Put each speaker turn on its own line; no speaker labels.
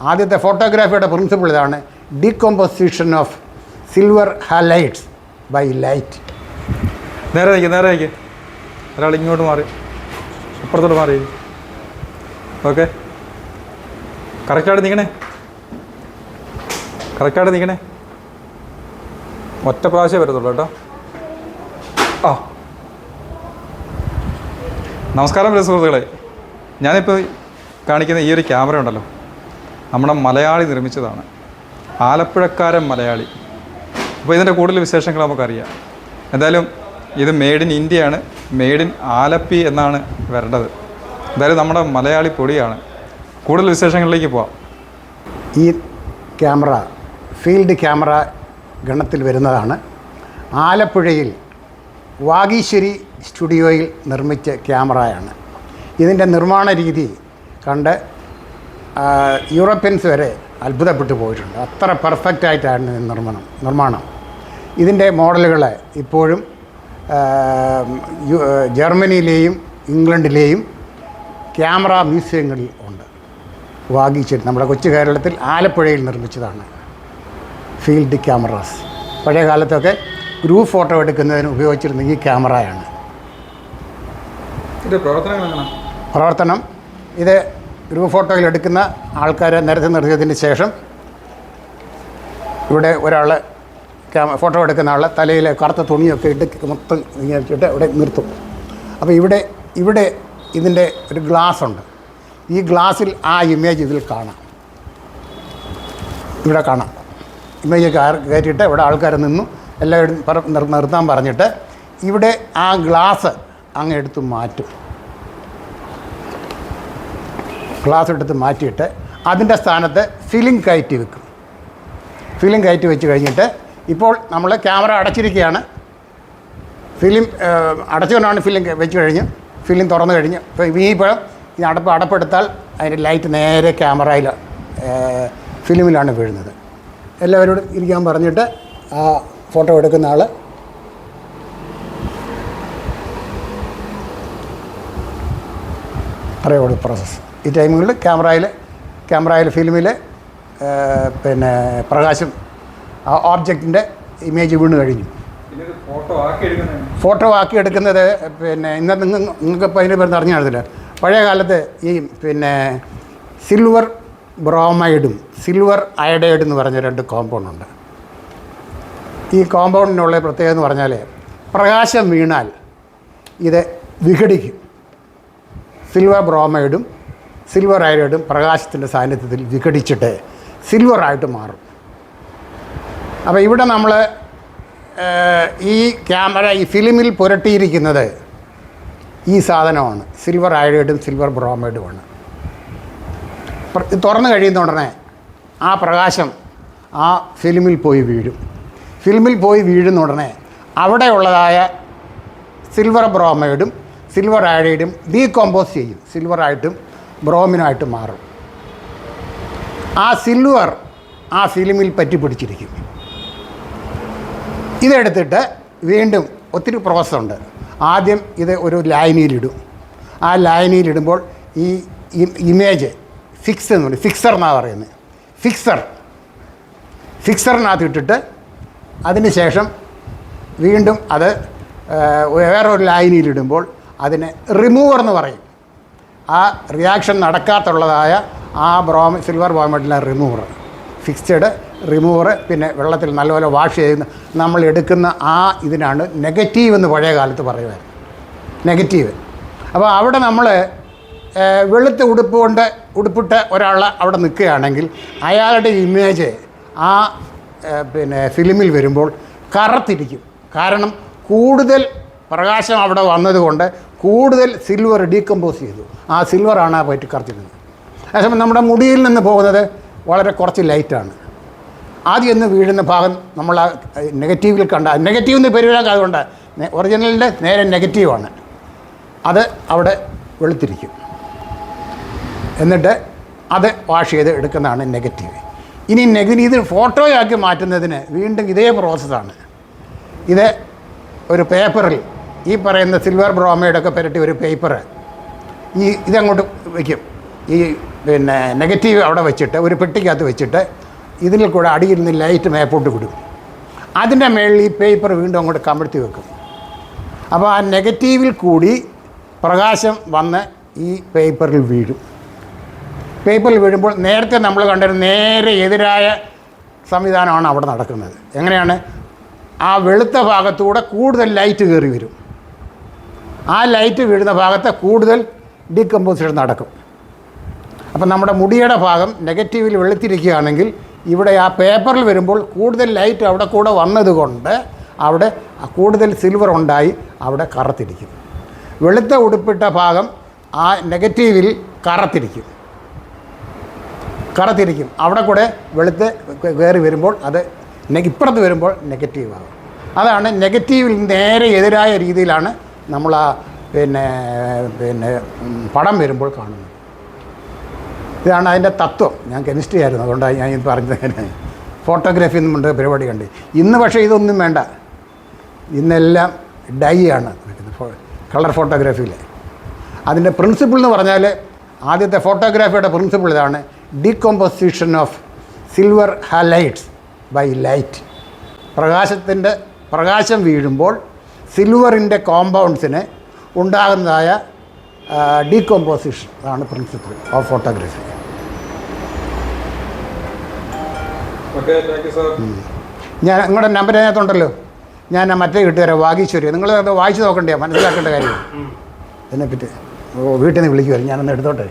ആദ്യത്തെ ഫോട്ടോഗ്രാഫിയുടെ പ്രിൻസിപ്പിൾ ഇതാണ് decomposition of silver halides by light.
നേരെ നിൽക്ക് നേരെ നിൽക്ക് ഒരാൾ ഇങ്ങോട്ട് മാറി. അപ്പുറത്തോട്ട് മാറി. ഓക്കെ. കറക്റ്റായിട്ട് നിൽക്കണേ കറക്റ്റായിട്ട് നിൽക്കണേ ഒറ്റ പ്രാവശ്യമേ വരത്തുള്ളൂ കേട്ടോ. ആ. നമസ്കാരം പ്രിയ സുഹൃത്തുക്കളെ. ഞാനിപ്പോൾ കാണിക്കുന്ന ഈ ഒരു ക്യാമറ ഉണ്ടല്ലോ. നമ്മുടെ മലയാളി നിർമ്മിച്ചതാണ്. ആലപ്പുഴക്കാരൻ മലയാളി. അപ്പോൾ ഇതിന്റെ കൂടുതൽ വിശേഷങ്ങൾ നമുക്കറിയാം. എന്തായാലും ഇത് മെയ്ഡ് ഇൻ ഇന്ത്യയാണ്. മെയ്ഡ് ഇൻ ആലപ്പി എന്നാണ് വരേണ്ടത്. എന്തായാലും നമ്മുടെ മലയാളി പൊടിയാണ്. കൂടുതൽ വിശേഷങ്ങളിലേക്ക് പോവാം.
ഈ ക്യാമറ ഫീൽഡ് ക്യാമറ ഗണത്തിൽ വരുന്നതാണ്. ആലപ്പുഴയിൽ വാഗീശ്വരി സ്റ്റുഡിയോയിൽ നിർമ്മിച്ച ക്യാമറയാണ്. ഇതിന്റെ നിർമ്മാണ രീതി കണ്ട് യൂറോപ്യൻസ് വരെ അത്ഭുതപ്പെട്ടു പോയിട്ടുണ്ട്. അത്ര പെർഫെക്റ്റ് ആയിട്ടാണ് നിർമ്മാണം നിർമ്മാണം. ഇതിന്റെ മോഡലുകൾ ഇപ്പോഴും ജർമ്മനിയിലെയും ഇംഗ്ലണ്ടിലെയും ക്യാമറ മ്യൂസിയങ്ങളിൽ ഉണ്ട്. വാഗിച്ചിട്ട് നമ്മുടെ കൊച്ചു കേരളത്തിൽ ആലപ്പുഴയിൽ നിർമ്മിച്ചതാണ് ഫീൽഡ് ക്യാമറാസ്. പഴയ കാലത്തൊക്കെ ഗ്രൂപ്പ് ഫോട്ടോ എടുക്കുന്നതിന് ഉപയോഗിച്ചിരുന്ന ഈ ക്യാമറയാണ്. പ്രവർത്തനം ഇത് ഗ്രൂപ്പ് ഫോട്ടോയിൽ എടുക്കുന്ന ആൾക്കാരെ നിരത്തി നിർത്തിയതിന് ശേഷം ഇവിടെ ഒരാൾ ഫോട്ടോ എടുക്കുന്ന ആൾ തലയിൽ കറുത്ത തുണിയൊക്കെ ഇട്ട് മൊത്തം ഇങ്ങനെ അവിടെ ഇവിടെ നിർത്തും. അപ്പോൾ ഇവിടെ ഇവിടെ ഇതിന്റെ ഒരു ഗ്ലാസ് ഉണ്ട്. ഈ ഗ്ലാസ്സിൽ ആ ഇമേജ് ഇതിൽ കാണാം. ഇവിടെ കാണാം. ഇമേജ് കയറ്റിയിട്ട് ഇവിടെ ആൾക്കാർ നിന്നു. എല്ലാവരും നിർത്താൻ പറഞ്ഞിട്ട് ഇവിടെ ആ ഗ്ലാസ് അങ്ങ് എടുത്ത് മാറ്റും. ഗ്ലാസ് എടുത്ത് മാറ്റിയിട്ട് അതിന്റെ സ്ഥാനത്ത് ഫിലിം കയറ്റി വെക്കും. ഫിലിം കയറ്റി വെച്ച് കഴിഞ്ഞിട്ട് ഇപ്പോൾ നമ്മൾ ക്യാമറ അടച്ചിരിക്കുകയാണ്. ഫിലിം അടച്ചുകൊണ്ടാണ് ഫിലിം വെച്ച് കഴിഞ്ഞ് ഫിലിം തുറന്നു കഴിഞ്ഞ്. ഇപ്പോൾ ഇപ്പോൾ ഈ അടപ്പ് അടപ്പെടുത്താൽ അതിന്റെ ലൈറ്റ് നേരെ ക്യാമറയിൽ ഫിലിമിലാണ് വീഴുന്നത്. എല്ലാവരോടും ഇരിക്കാൻ പറഞ്ഞിട്ട് ആ ഫോട്ടോ എടുക്കുന്ന ആൾ പറയുള്ളൂ പ്രോസസ്സ് ഈ ടൈമുകളിൽ ക്യാമറയിൽ ക്യാമറയിൽ ഫിലിമിൽ പിന്നെ പ്രകാശം ആ ഓബ്ജക്റ്റിന്റെ ഇമേജ് വീണ് കഴിഞ്ഞു.
ഫോട്ടോ ആക്കി എടുക്കുന്നതാണ്
ഫോട്ടോ ആക്കി എടുക്കുന്നത് പിന്നെ ഇന്നത്തെ നിങ്ങൾ നിങ്ങൾക്കിപ്പോൾ അതിന്റെ പേര് അറിഞ്ഞു കാണത്തില്ല പഴയ കാലത്ത് ഈ പിന്നെ സിൽവർ ബ്രോമൈഡും സിൽവർ അയഡൈഡ് എന്ന് പറഞ്ഞ രണ്ട് കോമ്പൗണ്ട് ഉണ്ട്. ഈ കോമ്പൗണ്ടിനുള്ള പ്രത്യേകത എന്ന് പറഞ്ഞാൽ പ്രകാശം വീണാൽ ഇത് വിഘടിക്കും. സിൽവർ ബ്രോമൈഡും സിൽവർ അയഡൈഡും പ്രകാശത്തിന്റെ സാന്നിധ്യത്തിൽ വിഘടിച്ചിട്ട് സിൽവറായിട്ട് മാറും. അപ്പോൾ ഇവിടെ നമ്മൾ ഈ ക്യാമറ ഈ ഫിലിമിൽ പുരട്ടിയിരിക്കുന്നത് ഈ സാധനമാണ്. സിൽവർ അയഡൈഡും സിൽവർ ബ്രോമൈഡുമാണ് തുറന്നു കഴിയുന്ന ഉടനെ ആ പ്രകാശം ആ ഫിലിമിൽ പോയി വീഴും. ഫിലിമിൽ പോയി വീഴുന്ന ഉടനെ അവിടെയുള്ളതായ സിൽവർ ബ്രോമൈഡും സിൽവർ അയഡൈഡും ഡീകോമ്പോസ് ചെയ്യും. സിൽവറായിട്ടും ബ്രോമിനായിട്ടും മാറും. ആ സിൽവർ ആ ഫിലിമിൽ പറ്റി പിടിച്ചിരിക്കും. ഇതെടുത്തിട്ട് വീണ്ടും ഒത്തിരി പ്രോസസ്സുണ്ട് ആദ്യം ഇത് ഒരു ലൈനിയിലിടും ആ ലൈനിയിലിടുമ്പോൾ ഈ ഇമേജ് ഫിക്സ് എന്ന് പറയും. ഫിക്സർ എന്നാണ് പറയുന്നത്. ഫിക്സർ ഫിക്സറിനകത്ത് ഇട്ടിട്ട് അതിന് ശേഷം വീണ്ടും അത് വേറൊരു ലൈനിയിലിടുമ്പോൾ അതിനെ റിമൂവർ എന്ന് പറയും. ആ റിയാക്ഷൻ നടക്കാത്തുള്ളതായ ആ ബ്രോമ സിൽവർ ബ്രോമൈഡിലെ റിമൂവർ ഫിക്സ്ഡ് റിമൂവർ പിന്നെ വെള്ളത്തിൽ നല്ലപോലെ വാഷ് ചെയ്യുന്ന നമ്മൾ എടുക്കുന്ന ആ ഇതിനാണ് നെഗറ്റീവ് എന്ന് പഴയ കാലത്ത് പറയുമായിരുന്നു. നെഗറ്റീവ് അപ്പോൾ അവിടെ നമ്മൾ വെളുത്ത ഉടുപ്പ് കൊണ്ട് ഉടുപ്പിട്ട് ഒരാൾ അവിടെ നിൽക്കുകയാണെങ്കിൽ അയാളുടെ ഇമേജ് ആ പിന്നെ ഫിലിമിൽ വരുമ്പോൾ കറത്തിരിക്കും. കാരണം കൂടുതൽ പ്രകാശം അവിടെ വന്നതുകൊണ്ട് കൂടുതൽ സിൽവർ ഡീകമ്പോസ് ചെയ്തു. ആ സിൽവറാണ് ആ വയറ്റ് കറുത്തിരുന്നത് അതേസമയം നമ്മുടെ മുടിയിൽ നിന്ന് പോകുന്നത് വളരെ കുറച്ച് ലൈറ്റാണ് ആദ്യം ഒന്ന് വീഴുന്ന ഭാഗം നമ്മൾ ആ നെഗറ്റീവിൽ കണ്ട നെഗറ്റീവ് എന്ന് പേര് വരാൻ അതുകൊണ്ട് ഒറിജിനലിന്റെ നേരെ നെഗറ്റീവാണ് അത് അവിടെ വെളുത്തിരിക്കും. എന്നിട്ട് അത് വാഷ് ചെയ്ത് എടുക്കുന്നതാണ് നെഗറ്റീവ് ഇനി നെഗറ്റീവ് ഇത് ഫോട്ടോയാക്കി മാറ്റുന്നതിന് വീണ്ടും ഇതേ പ്രോസസ്സാണ് ഇത് ഒരു പേപ്പറിൽ ഈ പറയുന്ന സിൽവർ ബ്രോമൈഡൊക്കെ പുരട്ടി ഒരു പേപ്പർ ഈ ഇതങ്ങോട്ട് വയ്ക്കും ഈ പിന്നെ നെഗറ്റീവ് അവിടെ വെച്ചിട്ട് ഒരു പെട്ടിക്കകത്ത് വെച്ചിട്ട് ഇതിൽ കൂടെ അടിയിൽ നിന്ന് ലൈറ്റ് മേപ്പോട്ട് വിടും അതിന്റെ മേളിൽ ഈ പേപ്പർ വീണ്ടും അങ്ങോട്ട് കമഴ്ത്തി വെക്കും. അപ്പോൾ ആ നെഗറ്റീവിൽ കൂടി പ്രകാശം വന്ന് ഈ പേപ്പറിൽ വീഴും. പേപ്പറിൽ വീഴുമ്പോൾ നേരത്തെ നമ്മൾ കണ്ടൊരു നേരെ എതിരായ സംവിധാനമാണ് അവിടെ നടക്കുന്നത്. എങ്ങനെയാണ്? ആ വെളുത്ത ഭാഗത്തൂടെ കൂടുതൽ ലൈറ്റ് കയറി വരും. ആ ലൈറ്റ് വീഴുന്ന ഭാഗത്തെ കൂടുതൽ ഡീകമ്പോസിഷൻ നടക്കും. അപ്പം നമ്മുടെ മുടിയുടെ ഭാഗം നെഗറ്റീവിൽ വെളുത്തിരിക്കുകയാണെങ്കിൽ ഇവിടെ ആ പേപ്പറിൽ വരുമ്പോൾ കൂടുതൽ ലൈറ്റ് അവിടെ കൂടെ വന്നതുകൊണ്ട് അവിടെ കൂടുതൽ സിൽവർ ഉണ്ടായി അവിടെ കറുത്തിരിക്കും. വെളുത്ത ഉടുപ്പിട്ട ഭാഗം ആ നെഗറ്റീവിൽ കറുത്തിരിക്കും. കറുത്തിരിക്കും. അവിടെ കൂടെ വെളുത്ത് കയറി വരുമ്പോൾ അത് ഇപ്പുറത്ത് വരുമ്പോൾ നെഗറ്റീവ് ആകും. അതാണ് നെഗറ്റീവിൽ നേരെ എതിരായ രീതിയിലാണ് നമ്മൾ ആ പിന്നെ പിന്നെ പടം വരുമ്പോൾ കാണുന്നത് ഇതാണ് അതിന്റെ തത്വം. ഞാൻ കെമിസ്ട്രി ആയിരുന്നു അതുകൊണ്ടാണ് ഞാൻ ഇത് പറഞ്ഞത്. ഫോട്ടോഗ്രാഫി എന്നും ഉണ്ട് പരിപാടി കണ്ട്. ഇന്ന് പക്ഷേ ഇതൊന്നും വേണ്ട. ഇന്നെല്ലാം ഡൈ ആണ് കളർ ഫോട്ടോഗ്രാഫിയിൽ അതിന്റെ പ്രിൻസിപ്പിൾ എന്ന് പറഞ്ഞാൽ ആദ്യത്തെ ഫോട്ടോഗ്രാഫിയുടെ പ്രിൻസിപ്പിൾ ഇതാണ് decomposition of silver halides by light പ്രകാശത്തിന്റെ പ്രകാശം വീഴുമ്പോൾ സിൽവറിന്റെ കോമ്പൗണ്ട്സിന് ഉണ്ടാകുന്നതായ ഡീകോമ്പോസിഷൻ അതാണ് പ്രിൻസിപ്പിൾ ഓഫ് ഫോട്ടോഗ്രാഫി ഞാൻ നിങ്ങളുടെ നമ്പർ അതിനകത്തുണ്ടല്ലോ. ഞാൻ മറ്റേ കിട്ടുതരാം വാഗീശ്വരി. നിങ്ങൾ അത് വായിച്ച് നോക്കണ്ടേ മനസ്സിലാക്കേണ്ട കാര്യം. ഇതിനെപ്പറ്റി ഓ വീട്ടിൽ നിന്ന് വിളിക്കുമല്ലോ ഞാനൊന്ന് എടുത്തോട്ടെ?